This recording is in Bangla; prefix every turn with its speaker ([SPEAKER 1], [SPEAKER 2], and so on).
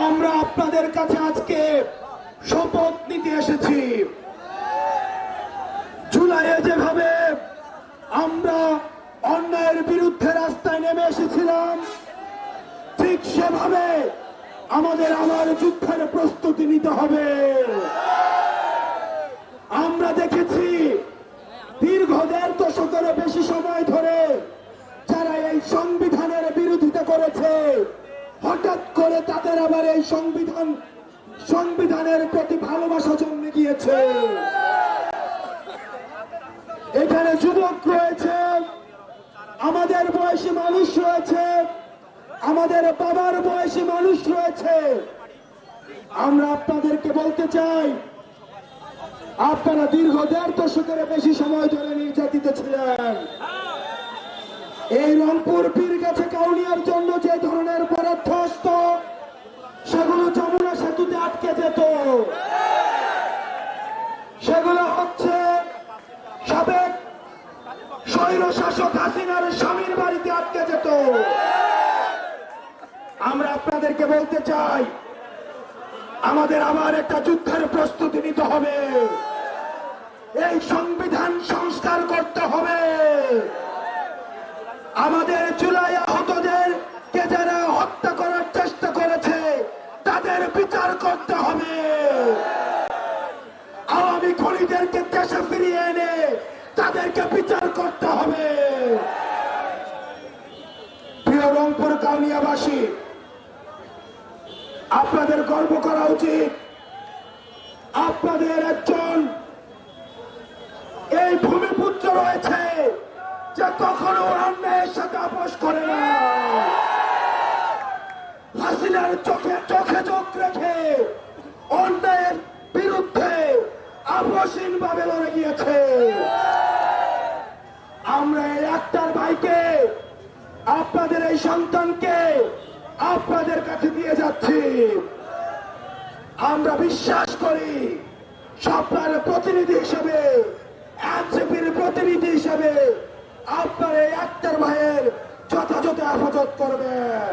[SPEAKER 1] আমরা আপনাদের কাছে আজকে শপথ নিতে এসেছি। জুলাইয়ে যেভাবে আমরা অন্যায়ের বিরুদ্ধে রাস্তায় নেমে এসেছিলাম, ঠিক সেভাবে আমাদের আবার যুদ্ধের প্রস্তুতি নিতে হবে। আমরা দেখেছি দীর্ঘ দেড় দশকের বেশি সময় ধরে যারা এই সংবিধানের বিরোধিতা করেছে করে তাদের আবার এই সংবিধান, সংবিধানের প্রতি ভালোবাসা জন্মে গিয়েছে। এখানে যুবক রয়েছে, আমাদের বয়সী মানুষ রয়েছে, আমাদের বাবার বয়সী মানুষ রয়েছে। আমরা আপনাদেরকে বলতে চাই, আপনারা দীর্ঘ দেড় দশকের বেশি সময় ধরে নির্যাতিত ছিলেন। এই রংপুর পীর গেছে কাউনিয়ার জন্য যে ধরনের যেত। সেগুলো হচ্ছে সাবেক স্বৈর হাসিনার স্বামীর বাড়িতে আটকে যেত। আমরা আপনাদেরকে বলতে চাই, আমাদের আবার একটা যুদ্ধের প্রস্তুতি নিতে হবে। এই সংবিধান সংস্কার করতে দেশে ফিরিয়ে এনে তাদেরকে বিচার করতে হবে। প্রিয় রংপুর কাউনিয়াবাসী আপনাদের গর্ব করা উচিত। আপনাদের একজন এই ভূমিপুত্র রয়েছে যে কখনো অন্যায়ের সাথে আপোষ করে না হাসিনার চোখে চোখে চোখ রেখে অন্যায়ের বিরুদ্ধে আপোষহীন ভাবে লড়ে গিয়েছে। আমরা এই একটার ভাইকে, আপনাদের এই সন্তানকে আপনাদের কাছে দিয়ে যাচ্ছি। আমরা বিশ্বাস করি আপনার প্রতিনিধি হিসেবে, এনসিপির প্রতিনিধি হিসেবে আপনার এই একটার ভাইয়ের যথাযথ হেফাজত করবেন।